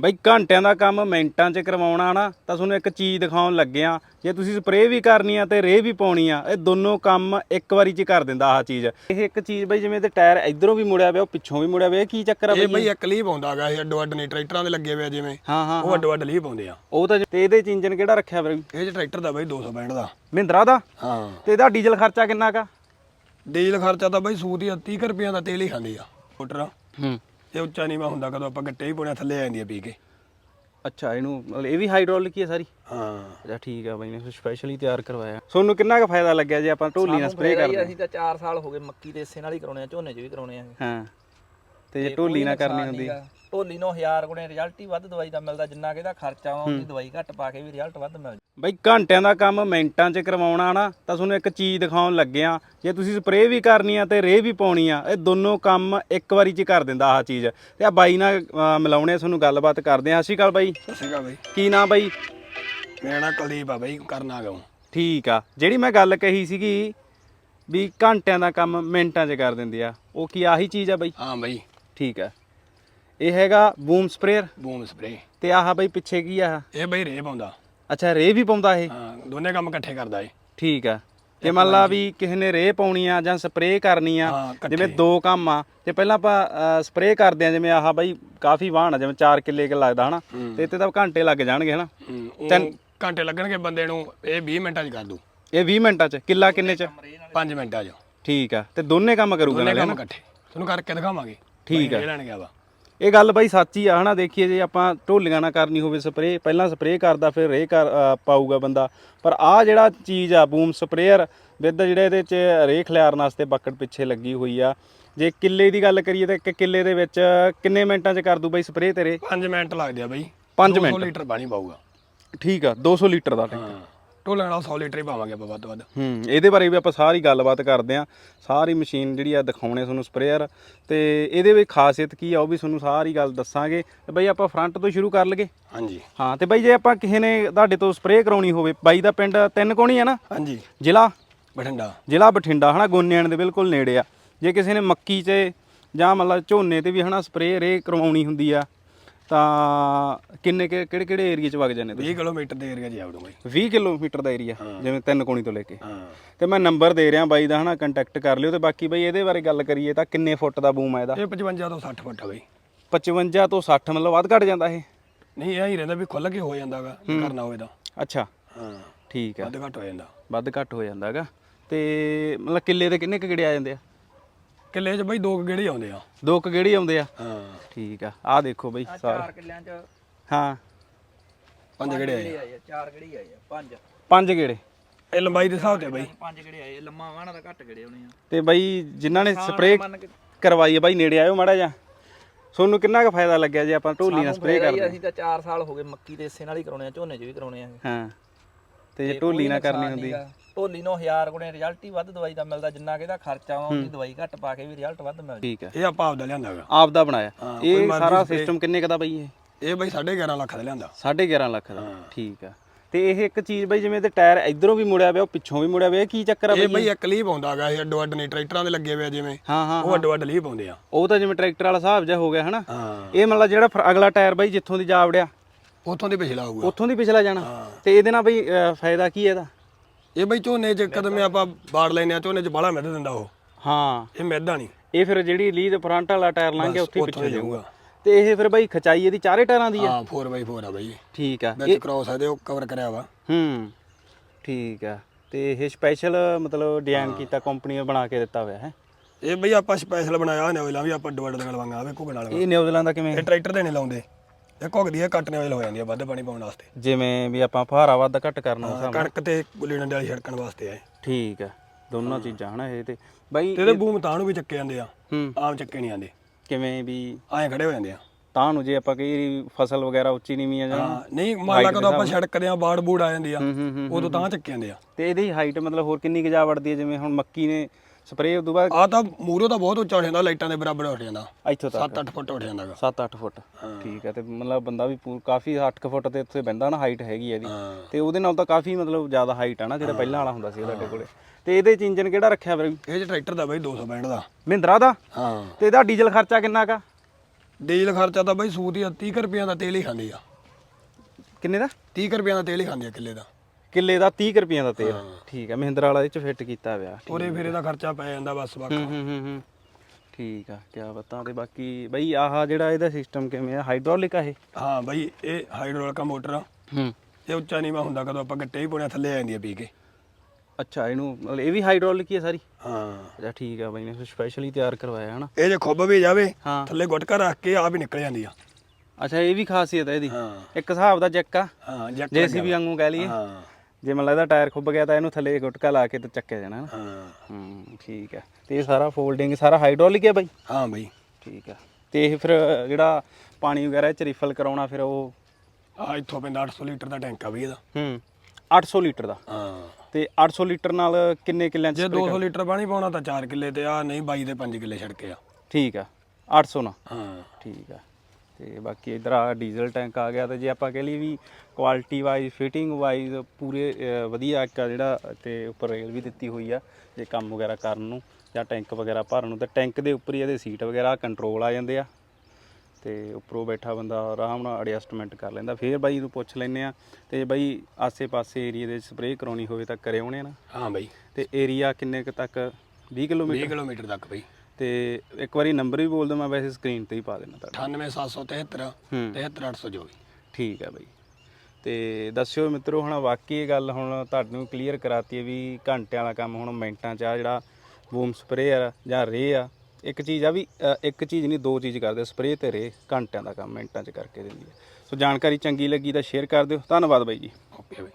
ਬਈ ਘੰਟਿਆਂ ਦਾ ਕੰਮ ਮਿੰਟਾਂ 'ਚ ਕਰਵਾਉਣਾ ਨਾ ਤਾਂ ਤੁਹਾਨੂੰ ਇੱਕ ਚੀਜ਼ ਦਿਖਾਉਣ ਲੱਗਿਆ ਜੇ ਤੁਸੀਂ ਸਪਰੇਅ ਵੀ ਕਰਨੀ ਆ ਤੇ ਰੇਹ ਵੀ ਪਾਉਣੀ ਆ ਇਹ ਦੋਨੋਂ ਕੰਮ ਇੱਕ ਵਾਰੀ 'ਚ ਕਰ ਦਿੰਦਾ ਆਹ ਚੀਜ਼। ਇਹ ਇੱਕ ਚੀਜ਼ ਬਈ ਜਿਵੇਂ ਤੇ ਟਾਇਰ ਇਧਰੋਂ ਵੀ ਮੁੜਿਆ ਪਿਆ ਉਹ ਪਿੱਛੋਂ ਵੀ ਮੁੜਿਆ ਪਿਆ ਇਹ ਕੀ ਚੱਕਰ ਆ ਇਹ ਬਈ? ਬਈ ਇੱਕ ਲੀਪ ਆਉਂਦਾ ਹੈਗਾ ਇਹ ਅੱਡੋ ਅੱਡ ਨਹੀਂ ਟਰੈਕਟਰਾਂ ਦੇ ਲੱਗੇ ਹੋਏ ਆ ਜਿਵੇਂ। ਹਾਂ ਹਾਂ ਉਹ ਅੱਡੋ ਅੱਡ ਲੀਪ ਆਉਂਦੇ ਆ। ਉਹ ਤਾਂ ਤੇ ਇਹਦੇ 'ਚ ਇੰਜਨ ਕਿਹੜਾ ਰੱਖਿਆ ਬਈ? ਇਹ ਚ ਟਰੈਕਟਰ ਦਾ ਬਈ 265 ਦਾ। ਮਹਿੰਦਰਾ ਦਾ? ਹਾਂ। ਤੇ ਇਹਦਾ ਡੀਜ਼ਲ ਖਰਚਾ ਕਿੰਨਾ ਕਾ ਡੀਜ਼ਲ ਖਰਚਾ ਤਾਂ ਬਈ ਸੂਤ ਹੀ 30 ਰੁਪਈਆਂ ਦਾ ਤੇਲ ਹੀ ਖਾਂਦੀ ਆ ਮੋਟਰ। ਹੂੰ। ਇਹ ਉੱਚਾ ਨੀਵਾ ਹੁੰਦਾ ਕਦੋਂ ਆਪਾਂ ਗੱਟੇ ਹੀ ਪਾਉਣੇ ਥੱਲੇ ਆ ਜਾਂਦੀ ਆ ਪੀ ਕੇ। ਅੱਛਾ ਇਹਨੂੰ ਮਤਲਬ ਇਹ ਵੀ ਹਾਈਡ੍ਰੋਲਿਕ ਹੀ ਹੈ ਸਾਰੀ? ਹਾਂ। ਅੱਛਾ ਠੀਕ ਆ ਬਾਈ ਨੇ ਸਪੈਸ਼ਲੀ ਤਿਆਰ ਕਰਵਾਇਆ। ਤੁਹਾਨੂੰ ਕਿੰਨਾ ਕੁ ਫਾਇਦਾ ਲੱਗਿਆ ਜੇ ਆਪਾਂ ਢੋਲੀ ਨਾਲ ਸਪਰੇਅ ਕਰਦੇ? ਅਸੀਂ ਤਾਂ 4 ਸਾਲ ਹੋ ਗਏ ਮੱਕੀ ਦੇ ਇਸੇ ਨਾਲ ਹੀ ਕਰਾਉਣੇ ਆ ਝੋਨੇ 'ਚ ਵੀ ਕਰਾਉਣੇ ਆ ਹਾਂ। ਤੇ ਜੇ ਢੋਲੀ ਨਾਲ ਕਰਨੀ ਹੁੰਦੀ? ਢੋਲੀ ਨੂੰ 1000 ਗੁਣੇ ਰਿਜ਼ਲਟ ਹੀ ਵੱਧ ਦਵਾਈ ਦਾ ਮਿਲਦਾ ਜਿੰਨਾ ਕਿ ਇਹਦਾ ਖਰਚਾ ਵਾ ਉਹਦੀ ਦਵਾਈ ਘੱਟ ਪਾ ਕੇ ਵੀ ਰਿਜ਼ਲਟ ਵੱਧ ਮਿਲ ਬਈ ਘੰਟਿਆਂ ਦਾ ਕੰਮ ਮਿੰਟਾਂ 'ਚ ਕਰਵਾਉਣਾ ਨਾ ਤਾਂ ਤੁਹਾਨੂੰ ਇੱਕ ਚੀਜ਼ ਦਿਖਾਉਣ ਲੱਗਿਆ ਜੇ ਤੁਸੀਂ ਸਪਰੇਅ ਵੀ ਕਰਨੀ ਆ ਤੇ ਰੇਹ ਵੀ ਪਾਉਣੀ ਆ ਇਹ ਦੋਨੋਂ ਕੰਮ ਇੱਕ ਵਾਰੀ 'ਚ ਕਰ ਦਿੰਦਾ ਆਹ ਚੀਜ਼। ਤੇ ਆ ਬਾਈ ਨਾਲ ਮਿਲਾਉਣੇ ਆ, ਤੁਹਾਨੂੰ ਗੱਲਬਾਤ ਕਰਦੇ ਆ ਸਤਿ ਸ਼੍ਰੀ ਅਕਾਲ ਬਾਈ। ਸਤਿ ਸ਼੍ਰੀ ਅਕਾਲ ਬਈ। ਕੀ ਨਾਂ ਬਾਈ? ਮੇਰਾ ਨਾਂ ਕੁਲਦੀਪ ਆ ਬਈ ਕਰਨਾ ਗਾਉਂ। ਠੀਕ ਆ। ਜਿਹੜੀ ਮੈਂ ਗੱਲ ਕਹੀ ਸੀਗੀ ਵੀ ਘੰਟਿਆਂ ਦਾ ਕੰਮ ਮਿੰਟਾਂ 'ਚ ਕਰ ਦਿੰਦੀ ਆ ਉਹ ਕੀ ਆਹੀ ਚੀਜ਼ ਆ ਬਾਈ? ਹਾਂ ਬਈ। ਠੀਕ ਆ। ਇਹ ਹੈਗਾ ਬੂਮ ਸਪਰੇਅਰ। ਬੂਮ ਸਪਰੇ ਤੇ ਆਹ ਬਾਈ ਪਿੱਛੇ ਕੀ ਆ? ਇਹ ਬਈ ਰੇ ਪਾਉਂਦਾ। ਅੱਛਾ ਰੇਹ ਵੀ ਪਾਉਂਦਾ ਇਹ? ਹਾਂ ਦੋਨੇ ਕੰਮ ਇਕੱਠੇ ਕਰਦਾ ਏ ਠੀਕ ਆ। ਜੇ ਮੰਨ ਲਾ ਵੀ ਕਿਸੇ ਨੇ ਰੇਹ ਪਾਉਣੀ ਆ ਜਾਂ ਸਪਰੇਅ ਕਰਨੀ ਆ ਹਾਂ, ਇਕੱਠੇ। ਜਿਵੇਂ ਦੋ ਕੰਮ ਆ ਤੇ ਪਹਿਲਾਂ ਆਪਾਂ ਸਪਰੇਅ ਕਰਦੇ ਆ ਜਿਵੇਂ ਆਹ ਬਾਈ ਕਾਫੀ ਵਾਹਣ ਆ ਜਿਵੇਂ 4 ਕਿੱਲੇ ਕ ਲੱਗਦਾ ਹਨਾ? ਤੇ ਇੱਥੇ ਤਾਂ ਘੰਟੇ ਲੱਗ ਜਾਣਗੇ ਹਨਾ? ਹੂੰ, ਉਹ ਘੰਟੇ ਲੱਗਣਗੇ ਬੰਦੇ ਨੂੰ ਇਹ 20 ਮਿੰਟਾਂ 'ਚ ਕਰ ਦੂ। ਇਹ 20 ਮਿੰਟਾਂ ਚ ਕਿੱਲਾ ਕਿੰਨੇ ਚ? 5 ਮਿੰਟਾਂ 'ਚ। ਠੀਕ ਆ ਤੇ ਦੋਨੇ ਕੰਮ ਕਰੂਗਾ ਦੋਨੇ ਨਾਲੇ ਕੰਮ ਹਨਾ? ਇਕੱਠੇ। ਤੁਹਾਨੂੰ ਕਰਕੇ ਦਿਖਾਵਾਂਗੇ। ਠੀਕ ਇਹ ਲੈਣ ਗਿਆ ਵਾ ਇਹ ਗੱਲ ਬਾਈ ਸੱਚੀ ਆ ਹਨਾ? ਦੇਖੀਏ ਜੇ ਆਪਾਂ ਢੋਲੀਆਂ ਨਾਲ ਕਰਨੀ ਹੋਵੇ ਸਪਰੇਅ ਪਹਿਲਾਂ ਸਪਰੇਅ ਕਰਦਾ ਫਿਰ ਰੇਹ ਕਰ ਪਾਊਗਾ ਬੰਦਾ। ਪਰ ਆਹ ਜਿਹੜਾ ਚੀਜ਼ ਆ ਬੂਮ ਸਪਰੇਅਰ ਵਿਦ ਜਿਹੜੇ ਇਹਦੇ ਚ ਰੇਹ ਖਿਲਾਰਨ ਵਾਸਤੇ ਬੱਕਟ ਪਿੱਛੇ ਲੱਗੀ ਹੋਈ ਆ। ਜੇ ਕਿੱਲੇ ਦੀ ਗੱਲ ਕਰੀਏ ਤਾਂ ਇੱਕ ਕਿੱਲੇ ਦੇ ਵਿੱਚ ਕਿੰਨੇ ਮਿੰਟਾਂ ਚ ਕਰ ਦੂ ਬਾਈ ਸਪਰੇਅ ਤੇਰੇ? 5 ਮਿੰਟ ਲੱਗਦੇ ਆ ਬਈ। ਪੰਜ 200 ਮਿੰਟ। ਲੀਟਰ ਪਾਣੀ ਪਾਊਗਾ। ਠੀਕ ਆ 200 ਲੀਟਰ ਦਾ ਟੈਂਕ। ਢੋਲਣ ਨਾਲ 100 ਲੀਟਰ ਹੀ ਪਾਵਾਂਗੇ ਆਪਾਂ ਵੱਧ ਤੋਂ ਵੱਧ। ਹੂੰ ਇਹਦੇ ਬਾਰੇ ਵੀ ਆਪਾਂ ਸਾਰੀ ਗੱਲਬਾਤ ਕਰਦੇ ਆਂ। ਸਾਰੀ ਮਸ਼ੀਨ ਜਿਹੜੀ ਆ ਦਿਖਾਉਣੇ ਤੁਹਾਨੂੰ ਸਪਰੇਅਰ। ਤੇ ਇਹਦੇ ਵਿੱਚ ਖਾਸੀਅਤ ਕੀ ਆ ਉਹ ਵੀ ਤੁਹਾਨੂੰ ਸਾਰੀ ਗੱਲ ਦੱਸਾਂਗੇ। ਤੇ ਬਈ ਆਪਾਂ ਫਰੰਟ ਤੋਂ ਸ਼ੁਰੂ ਕਰ ਲਈਏ। ਹਾਂਜੀ। ਹਾਂ ਤੇ ਬਾਈ ਜੇ ਆਪਾਂ ਕਿਸੇ ਨੇ ਤੁਹਾਡੇ ਤੋਂ ਸਪਰੇਅ ਕਰਾਉਣੀ ਹੋਵੇ ਬਾਈ ਦਾ ਪਿੰਡ ਤਿੰਨ ਕੋਣੀ ਆ ਨਾ? ਹਾਂਜੀ। ਜ਼ਿਲ੍ਹਾ? ਬਠਿੰਡਾ। ਜ਼ਿਲ੍ਹਾ ਬਠਿੰਡਾ ਹਨਾ ਗੋਨਿਆਣ ਦੇ ਬਿਲਕੁਲ ਨੇੜੇ ਆ। ਜੇ ਕਿਸੇ ਨੇ ਮੱਕੀ 'ਚ ਜਾਂ ਮਤਲਬ ਝੋਨੇ ਤੇ ਵੀ ਹਨਾ ਸਪਰੇਅ ਰੇ ਕਰਵਾਉਣੀ ਹੁੰਦੀ ਆ ਤਾਂ ਕਿੰਨੇ ਕਿ- ਕਿਹੜੇ ਕਿਹੜੇ ਏਰੀਆ 'ਚ ਵਗ ਜਾਂਦੇ 20 ਕਿਲੋਮੀਟਰ ਦੇ ਏਰੀਆ 'ਚ ਆਉੜੂ ਬਈ। 20 ਕਿਲੋਮੀਟਰ ਦਾ ਏਰੀਆ ਜਿਵੇਂ ਤਿੰਨ ਕੋਣੀ ਤੋਂ ਲੈ ਕੇ। ਹਾਂ। ਤੇ ਮੈਂ ਨੰਬਰ ਦੇ ਰਿਹਾ ਬਾਈ ਦਾ ਹਨਾ ਕੰਟੈਕਟ ਕਰ ਲਿਓ ਤੇ ਬਾਕੀ ਬਾਈ ਇਹਦੇ ਬਾਰੇ ਗੱਲ ਕਰੀਏ ਤਾਂ ਕਿੰਨੇ ਫੁੱਟ ਦਾ ਬੂਮ ਆ ਇਹਦਾ? ਇਹ 55 ਤੋਂ 60 ਫੁੱਟ ਆ ਬਈ। 55 ਤੋਂ 60 ਮਤਲਬ ਵੱਧ ਘਟ ਜਾਂਦਾ ਇਹ? ਨਹੀਂ ਇਹ ਹੀ ਰਹਿੰਦਾ ਵੀ ਖੁੱਲ ਕੇ ਹੋ ਜਾਂਦਾਗਾ ਕਰਨਾ ਹੋਵੇ ਤਾਂ। ਅੱਛਾ। ਹਾਂ। ਠੀਕ ਆ। ਵੱਧ ਘੱਟ ਹੋ ਜਾਂਦਾ। ਵੱਧ ਘੱਟ ਹੋ ਜਾਂਦਾ ਹੈਗਾ ਤੇ ਮਤਲਬ ਕਿੱਲੇ ਦੇ ਕਿੰਨੇ ਕੁ ਗੇੜੇ ਆ ਜਾਂਦੇ ਆ? ਕਿੱਲੇ 'ਚ ਬਈ ਦੋ ਕੁ ਗੇੜੇ ਆਉਂਦੇ ਆ। ਦੋ ਕੁ ਗੇੜੇ ਆਉਂਦੇ ਆ। ਹਾਂ। ਠੀਕ ਆ। ਆਹ ਦੇਖੋ ਬਈ ਸਾਰਾ। ਚਾਰ ਕਿੱਲਿਆਂ 'ਚ ਹਾਂ। ਪੰਜ ਗੇੜੇ ਆਏ ਆ। ਚਾਰ ਗੇੜੇ ਆਏ ਆ ਪੰਜ। ਪੰਜ ਗੇੜੇ। ਇਹ ਲੰਬਾਈ ਦੇ ਹਿਸਾਬ ਤੇ ਬਈ। ਪੰਜ ਗੇੜੇ ਆਏ ਆ, ਲੰਮਾ ਵਾਹਣਾ ਦਾ ਘੱਟ ਗੇੜੇ ਆਉਣੇ ਆ। ਤੇ ਬਾਈ ਜਿਨ੍ਹਾਂ ਨੇ ਸਪਰੇਅ ਮੰਨ ਕੇ ਕਰਵਾਈ ਹੈ ਬਾਈ ਨੇੜੇ ਆਇਓ ਮਾੜਾ ਜਿਹਾ। ਤੁਹਾਨੂੰ ਕਿੰਨਾ ਕੁ ਫਾਇਦਾ ਲੱਗਿਆ ਜੇ ਆਪਾਂ ਢੋਲੀ ਨਾਲ ਸਪਰੇਅ ਹੀ ਕਰਦੇ? ਅਸੀਂ ਤਾਂ 4 ਸਾਲ ਹੋ ਗਏ ਮੱਕੀ ਦੇ ਇਸੇ ਨਾਲ ਹੀ ਕਰਾਉਣੇ ਆ ਝੋਨੇ 'ਚ ਵੀ ਕਰਾਉਣੇ ਆ। ਹਾਂ। ਤੇ ਜੇ ਢੋਲੀ ਨਾਲ ਕਰਨੀ ਹੁੰਦੀ। ਢੋਲੀ ਨੂੰ 1000 ਗੁਣੇ ਰਿਜ਼ਲਟ ਹੀ ਵੱਧ ਦਵਾਈ ਦਾ ਮਿਲਦਾ ਜਿੰਨਾ ਕਿ ਇਹਦਾ ਖਰਚਾ ਵਾ ਉਹਦੀ ਦਵਾਈ ਘੱਟ ਪਾ ਕੇ ਵੀ ਰਿਜ਼ਲਟ ਵੱਧ ਮਿਲਦਾ। ਠੀਕ ਹੈ। ਇਹ ਆਪਾਂ ਆਪਦਾ ਲਿਆਂਦਾਗਾ ਆਪ ਦਾ ਬਣਾਇਆ। ਹਾਂ, ਇਹ ਸਾਰਾ ਸਿਸਟਮ ਕਿੰਨੇ ਕੁ ਦਾ ਬਾਈ ਇਹ? ਇਹ ਬਈ 11.5 ਲੱਖ ਦਾ ਲਿਆਂਦਾ। 11.5 ਲੱਖ ਦਾ। ਠੀਕ ਆ। ਤੇ ਇਹ ਇੱਕ ਚੀਜ਼ ਬਾਈ ਜਿਵੇਂ ਤੇ ਟਾਇਰ ਇਧਰੋਂ ਵੀ ਮੁੜਿਆ ਪਿਆ ਉਹ ਪਿੱਛੋਂ ਵੀ ਮੁੜਿਆ ਪਿਆ ਇਹ ਕੀ ਚੱਕਰ ਆ ਇਹ ਬਾਈ? ਬਈ ਇੱਕ ਲੀਪ ਆਉਂਦਾਗਾ ਇਹ ਅੱਡੋ ਅੱਡ ਨਹੀਂ ਟਰੈਕਟਰਾਂ ਦੇ ਲੱਗੇ ਹੋਏ ਜਿਵੇਂ। ਹਾਂ ਹਾਂ ਉਹ ਅੱਡੋ ਅੱਡ ਲੀਪ ਆਉਂਦੇ ਆ। ਉਹ ਤਾਂ ਜਿਵੇਂ ਟਰੈਕਟਰ ਵਾਲਾ ਹਿਸਾਬ ਜਿਹਾ ਹੋ ਗਿਆ ਹਨਾ? ਹਾਂ। ਇਹ ਮਤਲਬ ਜਿਹੜਾ ਫਿਰ ਅਗਲਾ ਟਾਇਰ ਬਾਈ ਜਿੱਥੋਂ ਦੀ ਜਾ ਵੜਿਆ ਉਥੋਂ ਦੀ ਪਿਛਲਾ ਹੋਊਗਾ। ਉੱਥੋਂ ਦੀ ਪਿਛਲਾ ਜਾਣਾ। ਤੇ ਇਹਦੇ ਨਾਲ ਬਈ ਅਹ, ਫਾਇਦਾ ਕੀ ਹੈ ਇਹਦਾ? ਇਹ ਬਈ ਝੋਨੇ 'ਚ ਕਦਮ ਆਪਾਂ ਬਾੜ ਲੈਨੇ ਆ ਝੋਨੇ 'ਚ ਬਾਹਲਾ ਮਿੱਧ ਦਿੰਦਾ ਉਹ। ਹਾਂ। ਇਹ ਮਿੱਧਾ ਨਹੀਂ। ਇਹ ਫਿਰ ਜਿਹੜੀ ਲੀਡ ਫਰੰਟ ਵਾਲਾ ਟਾਇਰ ਲੰਘ ਗਿਆ ਉੱਥੇ ਪਿੱਛੇ ਜਾਊਗਾ। ਤੇ ਇਹ ਫਿਰ ਬਾਈ ਖਚਾਈ ਇਹਦੀ ਚਾਰੇ ਟਾਇਰਾਂ ਦੀ ਆ? ਹਾਂ 4x4 ਆ ਬਈ। ਠੀਕ ਆ। ਵਿੱਚ ਕ੍ਰੋਸ ਆ ਦੇ ਉਹ ਕਵਰ ਕਰਿਆ ਵਾ। ਹੂੰ ਠੀਕ ਆ। ਤੇ ਇਹ ਸਪੈਸ਼ਲ ਮਤਲਬ ਡਿਜ਼ਾਈਨ ਕੀਤਾ ਕੰਪਨੀ ਨੇ ਬਣਾ ਕੇ ਦਿੱਤਾ ਹੋਇਆ ਹੈ? ਇਹ ਬਈ ਆਪਾਂ ਸਪੈਸ਼ਲ ਬਣਾਇਆ ਨੋਇਲਾਂ ਵੀ ਆਪਾਂ ਡਵੜ ਦੀਆਂ ਲਵਾਂਗਾ ਆਵੇ ਘੁਗਣ ਵਾਲਾ। ਇਹ ਨਿਊਜ਼ੀਲੈਂਡ ਦਾ ਕਿਵੇਂ? ਇਹ ਟਰੈਕਟਰ ਦੇ ਨਹੀਂ ਲਾਉਂਦੇ। ਇਹ ਘੁਗਦੀ ਹੈ ਕੱਟਨੇ ਵਾਲੀ ਹੋ ਜਾਂਦੀ ਆ ਵੱਧ ਪਾਣੀ ਪਾਉਣ ਵਾਸਤੇ। ਜਿਵੇਂ ਵੀ ਆਪਾਂ ਫਹਾਰਾ ਵੱਧ ਘੱਟ ਕਰਨਾ ਉਸ ਹਿਸਾਬ ਨਾਲ। ਕਣਕ ਤੇ ਗੁੱਲੀ ਡੰਡੇ ਵਾਲੀ ਛੜਕਣ ਵਾਸਤੇ ਇਹ। ਠੀਕ ਆ ਦੋਨੋਂ ਚੀਜ਼ਾਂ ਹਨਾ ਇਹ ਤੇ। ਬਾਈ ਤੇ ਇਹਦੇ ਬੂਮ ਤਾਂ ਨੂੰ ਵੀ ਚੱਕੇ ਜਾਂਦੇ ਆ ਹੂੰ। ਆਮ ਚੱਕੇ ਨਹੀਂ ਆਂਦੇ ਕਿਵੇਂ ਵੀ ਐਂ ਖੜੇ ਹੋ ਜਾਂਦੇ ਆ। ਤਾਂ ਨੂੰ ਜੇ ਆਪਾਂ ਕਈ ਫਸਲ ਵਗੈਰਾ ਉੱਚੀ ਨੀਵੀਂ ਆ ਜਾਂ ਹਾਂ ਨਹੀਂ ਮੰਨ ਲਾ ਕਦੋਂ ਆਪਾਂ ਛੜਕਦੇ ਆ ਬਾੜ ਬੂੜ ਆ ਜਾਂਦੀ ਆ ਹੂੰ ਹੂੰ ਹੂੰ ਉਦੋਂ ਤਾਂ ਚੱਕੇ ਜਾਂਦੇ ਆ। ਤੇ ਇਹਦੀ ਹਾਈਟ ਮਤਲਬ ਹੋਰ ਕਿੰਨੀ ਕੁ ਜਾ ਵੜਦੀ ਹੈ ਜਿਵੇਂ ਹੁਣ ਮੱਕੀ ਨੇ ਸਪਰੇਅ ਤੋਂ ਬਾਅਦ ਆ ਤਾਂ ਮੂਰੋ ਤਾਂ ਬਹੁਤ ਉੱਚਾ ਉੱਠ ਜਾਂਦਾ ਲਾਈਟਾਂ ਦੇ ਬਰਾਬਰ ਉੱਠ ਜਾਂਦਾ। ਇੱਥੋਂ ਤੱਕ। 7-8 ਫੁੱਟ ਉੱਠ ਜਾਂਦਾਗਾ 7-8 ਫੁੱਟ। ਠੀਕ ਹੈ ਤੇ ਮਤਲਬ ਬੰਦਾ ਵੀ ਪੂਰ ਕਾਫੀ 8 ਫੁੱਟ ਤੇ ਉੱਥੇ ਬਹਿੰਦਾ ਨਾ ਹਾਈਟ ਹੈਗੀ ਇਹਦੀ। ਤੇ ਉਹਦੇ ਨਾਲ ਤਾਂ ਕਾਫੀ ਮਤਲਬ ਜ਼ਿਆਦਾ ਹਾਈਟ ਆ ਨਾ ਜਿਹੜਾ ਪਹਿਲਾਂ ਵਾਲਾ ਹੁੰਦਾ ਸੀ ਤੁਹਾਡੇ ਕੋਲੇ। ਤੇ ਇਹਦੇ ਚ ਇੰਜਨ ਕਿਹੜਾ ਰੱਖਿਆ ਵੀਰੇ ਇਹ ਚ ਟਰੈਕਟਰ ਦਾ ਬਈ 265 ਦਾ। ਮਹਿੰਦਰਾ ਦਾ? ਹਾਂ। ਤੇ ਇਹਦਾ ਡੀਜ਼ਲ ਖਰਚਾ ਕਿੰਨਾ ਕਾ ਡੀਜ਼ਲ ਖਰਚਾ ਤਾਂ ਬਾਈ ਸੂਤ ਹੀ 30 ਕੁ ਰੁਪਈਆਂ ਦਾ ਤੇਲ ਹੀ ਖਾਂਦੀ ਆ। ਕਿੰਨੇ ਦਾ? 30 ਕੁ ਰੁਪਈਆਂ ਦਾ ਤੇਲ ਹੀ ਖਾਂਦੀ ਆ ਕਿੱਲੇ ਦਾ। ਕਿੱਲੇ ਦਾ 30 ਰੁਪਈਆਂ ਦਾ ਤੇਲ। ਠੀਕ ਆ ਮਹਿੰਦਰਾ ਵਾਲਾ ਇਹ ਚ ਫਿੱਟ ਕੀਤਾ ਹੋਇਆ। ਉਹਦੇ ਫਿਰ ਇਹਦਾ ਖਰਚਾ ਪੈ ਜਾਂਦਾ ਬਸ ਬਾਕੀ ਹੂੰ ਹੂੰ ਹੂੰ ਹੂੰ। ਠੀਕ ਆ ਕੀ ਬਤਾ ਤੇ ਬਾਕੀ ਬਈ ਆਹ ਜਿਹੜਾ ਇਹਦਾ ਸਿਸਟਮ ਕਿਵੇਂ ਆ? ਹਾਈਡ੍ਰੋਲਿਕ ਆ ਇਹ? ਹਾਂ ਬਾਈ ਇਹ ਹਾਈਡ੍ਰੋਲਿਕ ਮੋਟਰ। ਆ ਹੂੰ। ਇਹ ਉੱਚਾ ਨੀਵਾ ਹੁੰਦਾ ਕਦੋਂ ਆਪਾਂ ਗੱਟੇ ਹੀ ਪੁਣਿਆ ਥੱਲੇ ਆ ਜਾਂਦੀ ਆ ਪੀ ਕੇ। ਅੱਛਾ ਇਹਨੂੰ ਮਤਲਬ ਇਹ ਵੀ ਹਾਈਡ੍ਰੋਲਿਕ ਹੀ ਆ ਸਾਰੀ? ਹਾਂ। ਅੱਛਾ ਠੀਕ ਆ ਬਾਈ ਨੇ ਸਪੈਸ਼ਲੀ ਤਿਆਰ ਕਰਵਾਇਆ ਹਨਾ? ਇਹ ਜੇ ਖੁੱਬ ਵੀ ਜਾਵੇ ਹਾਂ। ਥੱਲੇ ਗੁਟਕਾ ਰੱਖ ਕੇ ਆਪ ਹੀ ਨਿਕਲ ਜਾਂਦੀ ਆ। ਅੱਛਾ ਇਹ ਵੀ ਖਾਸੀਅਤ ਹੈ ਇਹਦੀ। ਹਾਂ। ਇੱਕ ਹਿਸਾਬ ਦਾ ਜੈਕ ਆ। ਹਾਂ ਜੱਕ ਜੇਸੀਬੀ ਵਾਂਗੂ ਕਹਿ ਲਈਏ। ਹਾਂ। ਜੇ ਮੰਨ ਲਾ ਇਹਦਾ ਟਾਇਰ ਖੁੱਬ ਗਿਆ ਤਾਂ ਇਹਨੂੰ ਥੱਲੇ ਗੁਟਕਾ ਲਾ ਕੇ ਤੇ ਚੱਕਿਆ ਜਾਣਾ ਨਾ। ਹਾਂ। ਹੂੰ ਠੀਕ ਆ। ਤੇ ਇਹ ਸਾਰਾ ਫੋਲਡਿੰਗ ਸਾਰਾ ਹਾਈਡ੍ਰੋਲਿਕ ਹੈ ਬਾਈ? ਹਾਂ ਬਾਈ। ਠੀਕ ਆ। ਤੇ ਇਹ ਫਿਰ ਜਿਹੜਾ ਪਾਣੀ ਵਗੈਰਾ ਇਹ ਚ ਰਿਫਲ ਕਰਾਉਣਾ ਫਿਰ ਉਹ? ਆ ਇੱਥੋਂ ਪੈਂਦਾ 800 ਲੀਟਰ ਦਾ ਟੈਂਕ ਆ ਬਈ ਇਹਦਾ। ਹੂੰ 800 ਲੀਟਰ ਦਾ। ਹਾਂ। ਤੇ 800 ਲੀਟਰ ਨਾਲ ਕਿੰਨੇ ਕਿੱਲਿਆਂ ਚ ਜੇ spray 200 ਲੀਟਰ ਪਾਣੀ ਪਾਉਣਾ ਤਾਂ 4 ਕਿੱਲੇ ਤੇ ਆ ਨਹੀਂ 22 ਦੇ 5 ਕਿੱਲੇ ਛੜਕੇ ਆ। ਠੀਕ ਆ 800 ਨਾਲ। ਹਾਂ। ਠੀਕ ਆ। ਤੇ ਬਾਕੀ ਇਧਰ ਆ ਡੀਜ਼ਲ ਟੈਂਕ ਆ ਗਿਆ ਤੇ ਜੇ ਆਪਾਂ ਕਹ ਲਈ ਵੀ ਕੁਆਲਿਟੀ ਵਾਈਜ਼ ਫਿਟਿੰਗ ਵਾਈਜ਼ ਪੂਰੇ ਵਧੀਆ ਇੱਕ ਜਿਹੜਾ ਤੇ ਉੱਪਰ ਰੇਲ ਵੀ ਦਿੱਤੀ ਹੋਈ ਆ ਜੇ ਕੰਮ ਵਗੈਰਾ ਕਰਨ ਨੂੰ ਜਾਂ ਟੈਂਕ ਵਗੈਰਾ ਭਰਨ ਨੂੰ ਤੇ ਟੈਂਕ ਦੇ ਉੱਪਰ ਹੀ ਇਹਦੇ ਸੀਟ ਵਗੈਰਾ ਕੰਟਰੋਲ ਆ ਜਾਂਦੇ ਆ। ਤੇ ਉੱਪਰੋਂ ਬੈਠਾ ਬੰਦਾ ਆਰਾਮ ਨਾਲ ਐਡਜਸਟਮੈਂਟ ਕਰ ਲੈਂਦਾ ਫੇਰ ਬਾਈ ਨੂੰ ਪੁੱਛ ਲੈਨੇ ਆ ਤੇ ਬਾਈ ਆਸੇ-ਪਾਸੇ ਏਰੀਆ ਦੇ ਸਪਰੇਅ ਕਰਾਉਣੀ ਹੋਵੇ ਤਾਂ ਕਰੇ ਆਉਣੇ ਨਾ? ਹਾਂ ਬਾਈ। ਤੇ ਏਰੀਆ ਕਿੰਨੇ ਕੁ ਤੱਕ? 20 ਕਿਲੋਮੀਟਰ? 20 ਕਿਲੋਮੀਟਰ ਤੱਕ ਬਾਈ। ਤੇ ਇੱਕ ਵਾਰੀ ਨੰਬਰ ਵੀ ਬੋਲ ਦੋ ਮੈਂ ਵੈਸੇ ਸਕਰੀਨ ਤੇ ਹੀ ਪਾ ਦੇਣਾ ਤੁਹਾਡਾ। 98773 ਹੂੰ। 73800 ਜੋ ਵੀ ਠੀਕ ਹੈ ਬਾਈ। ਤੇ ਦੱਸਿਓ ਮਿੱਤਰੋ ਹੁਣ ਵਾਕਈ ਇਹ ਗੱਲ ਹੁਣ ਤੁਹਾਨੂੰ ਕਲੀਅਰ ਕਰਾਤੀ ਹੈ ਵੀ ਘੰਟਿਆਂ ਵਾਲਾ ਕੰਮ ਹੁਣ ਮਿੰਟਾਂ 'ਚ ਆ ਜਿਹੜਾ ਬੂਮ ਸਪਰੇਅਰ ਜਾਂ ਰੇ ਆ ਇੱਕ ਚੀਜ਼ ਆ ਵੀ ਅ, ਇੱਕ ਚੀਜ਼ ਨਹੀਂ ਦੋ ਚੀਜ਼ ਕਰਦੇ ਸਪਰੇਅ ਤੇ ਰੇ ਘੰਟਿਆਂ ਦਾ ਕੰਮ ਮਿੰਟਾਂ 'ਚ ਕਰਕੇ ਦਿੰਦੀ ਹੈ। ਸੋ ਜਾਣਕਾਰੀ ਚੰਗੀ ਲੱਗੀ ਤਾਂ ਸ਼ੇਅਰ ਕਰ ਦਿਓ। ਧੰਨਵਾਦ ਬਾਈ ਜੀ। Okay bye.